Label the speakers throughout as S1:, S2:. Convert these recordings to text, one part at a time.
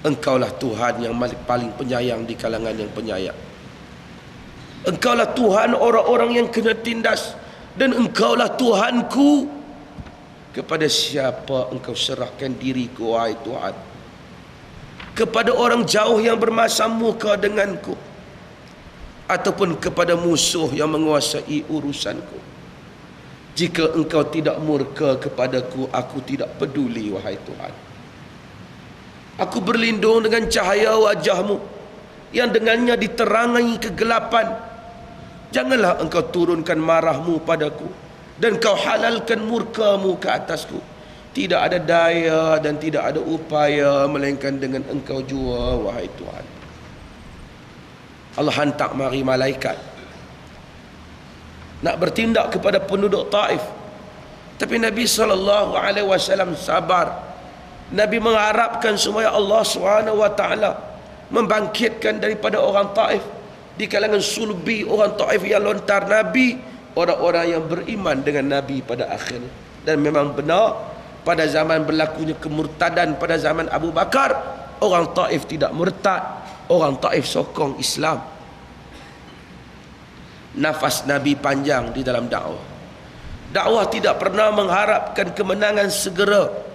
S1: Engkaulah Tuhan yang paling penyayang di kalangan yang penyayang. Engkaulah Tuhan orang-orang yang kena tindas. Dan engkaulah Tuhanku. Kepada siapa engkau serahkan diriku wahai Tuhan? Kepada orang jauh yang bermasam muka denganku? Ataupun kepada musuh yang menguasai urusanku? Jika engkau tidak murka kepadaku aku tidak peduli wahai Tuhan aku berlindung dengan cahaya wajahmu yang dengannya diterangi kegelapan. Janganlah engkau turunkan marahmu padaku dan kau halalkan murkamu ke atasku. Tidak ada daya dan tidak ada upaya melainkan dengan engkau jua wahai Tuhan. Allah hantar mari malaikat nak bertindak kepada penduduk Taif. Tapi Nabi sallallahu alaihi wasallam sabar Nabi mengharapkan supaya Allah Subhanahu wa taala membangkitkan daripada orang Taif. Di kalangan sulbi orang Taif yang lontar Nabi orang-orang yang beriman dengan Nabi pada akhir dan memang benar pada zaman berlakunya kemurtadan pada zaman Abu Bakar orang Taif tidak murtad orang Taif sokong Islam. Nafas Nabi panjang di dalam dakwah. Dakwah tidak pernah mengharapkan kemenangan segera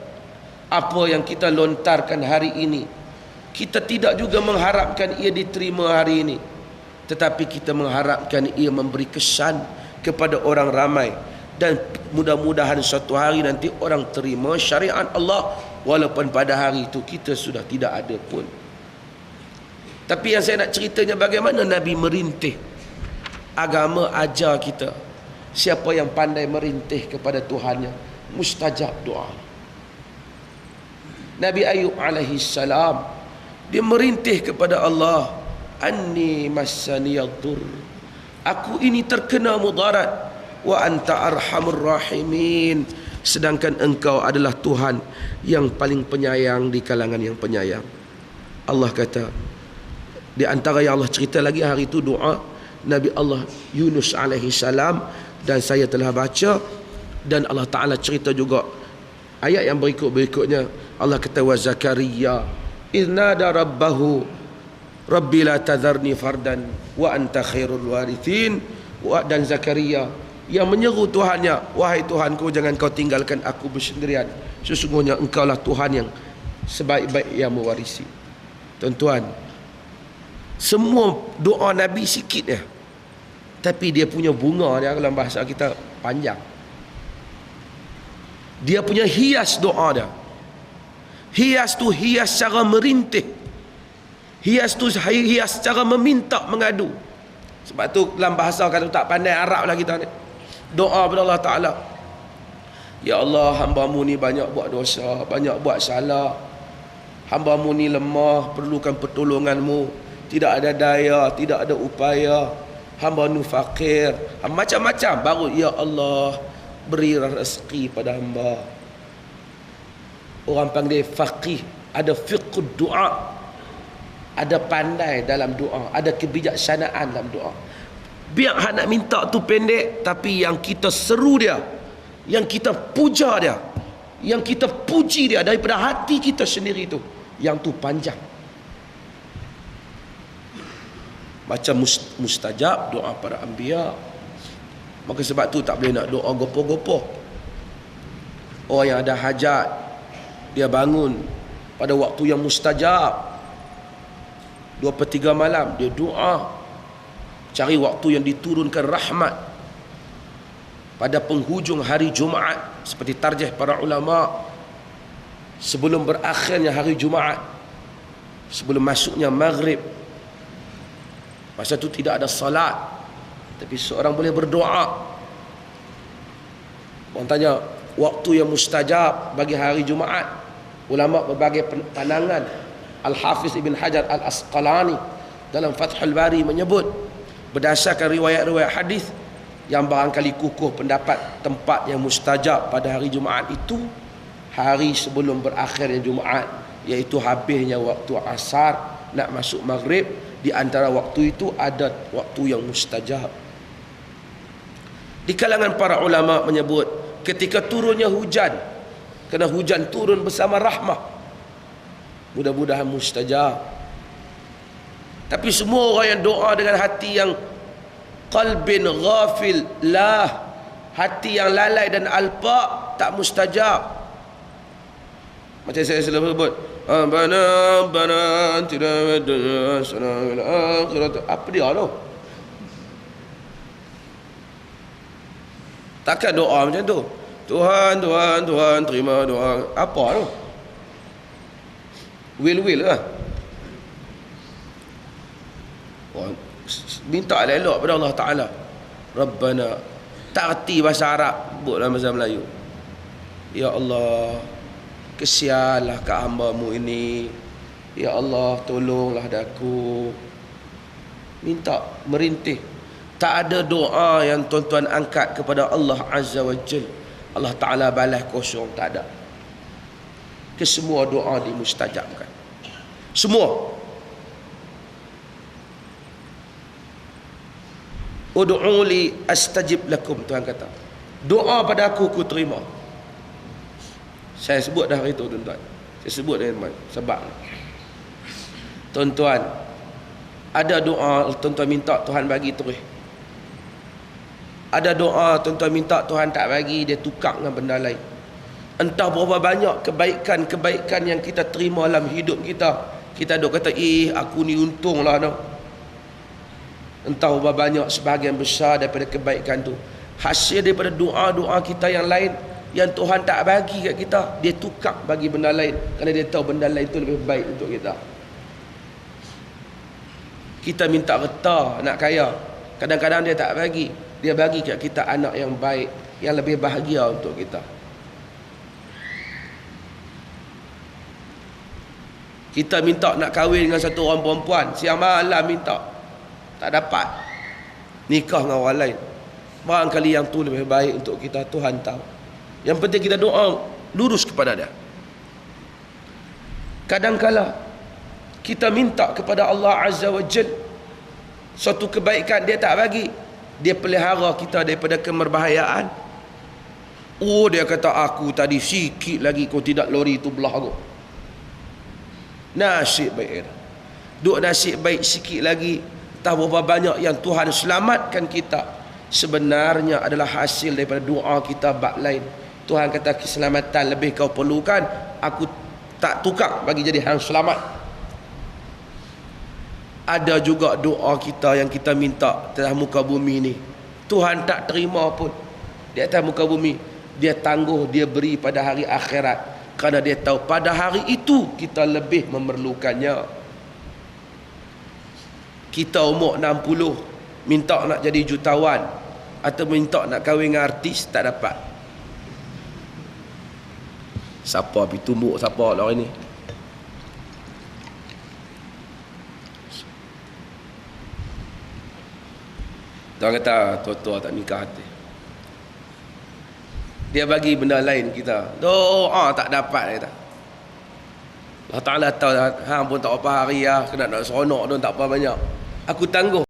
S1: apa yang kita lontarkan hari ini. Kita tidak juga mengharapkan ia diterima hari ini. Tetapi kita mengharapkan ia memberi kesan kepada orang ramai. Dan mudah-mudahan suatu hari nanti orang terima syariat Allah walaupun pada hari itu kita sudah tidak ada pun. Tapi yang saya nak ceritanya bagaimana Nabi merintih agama ajar kita? Siapa yang pandai merintih kepada Tuhannya mustajab doa Nabi Ayub alaihi salam dia merintih kepada Allah anni massaniyadur aku ini terkena mudarat. Wa anta arhamur rahimin. Sedangkan engkau adalah Tuhan yang paling penyayang di kalangan yang penyayang. Allah kata di antara yang Allah cerita lagi hari itu doa Nabi Allah Yunus alaihi salam dan saya telah baca dan Allah Taala cerita juga ayat yang berikut-berikutnya Allah kata wa Zakaria iznada rabbahu Rabbi la tadharni fardan wa anta khairul warithin. Wa dan Zakaria yang menyeru Tuhannya wahai Tuhanku jangan kau tinggalkan aku bersendirian. Sesungguhnya engkaulah Tuhan yang sebaik-baik yang mewarisi. Tuan-tuan semua doa Nabi sikit ya tapi dia punya bunga dia dalam bahasa kita panjang. Dia punya hias doa dia hias tu hias secara merintih. Hias tu hias cara meminta mengadu. Sebab tu dalam bahasa kalau tak pandai Arab lah kita ni. Doa kepada Allah Ta'ala. Ya Allah hambamu ni banyak buat dosa banyak buat salah. Hambamu ni lemah perlukan pertolonganmu. Tidak ada daya tidak ada upaya. Hamba nu fakir. Macam-macam. Baru ya Allah beri rezeki pada hamba orang panggil faqih ada fiqh doa ada pandai dalam doa ada kebijaksanaan dalam doa biar hak nak minta tu pendek tapi yang kita seru dia yang kita puja dia yang kita puji dia daripada hati kita sendiri tu yang tu panjang. Macam mustajab doa para anbiya. Maka sebab tu tak boleh nak doa gopoh-gopoh. Orang yang ada hajat dia bangun pada waktu yang mustajab. Dua per tiga malam dia doa. Cari waktu yang diturunkan rahmat pada penghujung hari Jumaat seperti tarjih para ulama. Sebelum berakhirnya hari Jumaat sebelum masuknya maghrib. Masa itu tidak ada salat tapi seorang boleh berdoa. Orang tanya waktu yang mustajab bagi hari Jumaat ulama berbagai pandangan. Al-Hafiz Ibn Hajar Al-Asqalani dalam Fathul Bari menyebut berdasarkan riwayat-riwayat hadis yang barangkali kukuh pendapat tempat yang mustajab pada hari Jumaat itu hari sebelum berakhirnya Jumaat iaitu habisnya waktu asar nak masuk maghrib di antara waktu itu ada waktu yang mustajab. Di kalangan para ulama menyebut ketika turunnya hujan kerana hujan turun bersama rahmah. Mudah-mudahan mustajab. Tapi semua orang yang doa dengan hati yang qalbin ghafil lah hati yang lalai dan alpa tak mustajab. Macam saya selalu sebut Dunya Hasanah Akhirat Apa dia tu? Takkan doa macam tu Tuhan, Tuhan, Tuhan Terima doa Apa tu? Will-will lah. Minta elok pada Allah Ta'ala. Rabbana Tak erti bahasa Arab Sebut dalam bahasa Melayu. Ya Allah kesianlah kat hamba-Mu ini. Ya Allah tolonglah daku. Minta merintih. Tak ada doa yang tuan-tuan angkat kepada Allah Azza wa Jal Allah Ta'ala balas kosong tak ada. Kesemua doa dimustajabkan. Semua. Udu'uli astajib lakum Tuhan kata. Doa pada aku ku terima. Saya sebut dah hari itu tuan-tuan. Saya sebut dah tuan sebab. Tuan-tuan ada doa tuan-tuan minta Tuhan bagi terus. Ada doa tuan-tuan minta Tuhan tak bagi dia tukar dengan benda lain. Entah berapa banyak kebaikan-kebaikan yang kita terima dalam hidup kita. Kita dok kata, "Eh, aku ni untunglah dah." Entah berapa banyak sebahagian besar daripada kebaikan tu hasil daripada doa-doa kita yang lain yang Tuhan tak bagi kat kita dia tukar bagi benda lain kerana dia tahu benda lain tu lebih baik untuk kita kita minta reta nak kaya kadang-kadang dia tak bagi dia bagi kat kita anak yang baik yang lebih bahagia untuk kita kita minta nak kahwin dengan satu orang perempuan siang malam minta tak dapat nikah dengan orang lain barangkali yang tu lebih baik untuk kita Tuhan tahu yang penting kita doa lurus kepada dia. Kadangkala kita minta kepada Allah Azza wa Jal suatu kebaikan dia tak bagi. Dia pelihara kita daripada kemerbahayaan. Oh dia kata aku tadi sikit lagi kau tidak lori itu belah aku. Nasib baik. Duk nasib baik sikit lagi. Tak berapa banyak yang Tuhan selamatkan kita. Sebenarnya adalah hasil daripada doa kita bak lain. Tuhan kata keselamatan lebih kau perlukan aku tak tukar bagi jadi hang selamat ada juga doa kita yang kita minta atas muka bumi ni. Tuhan tak terima pun. Di atas muka bumi dia tangguh dia beri pada hari akhirat. Kerana dia tahu pada hari itu kita lebih memerlukannya. Kita umur 60 minta nak jadi jutawan atau minta nak kahwin dengan artis tak dapat. Siapa pergi tumbuk siapa lah hari Tuan kata tua-tua tak nikah hati. Dia bagi benda lain kita. Doa tak dapat kata. Allah Ta'ala tahu Hang pun tak apa hari ya Kena nak seronok tu tak apa banyak. Aku tangguh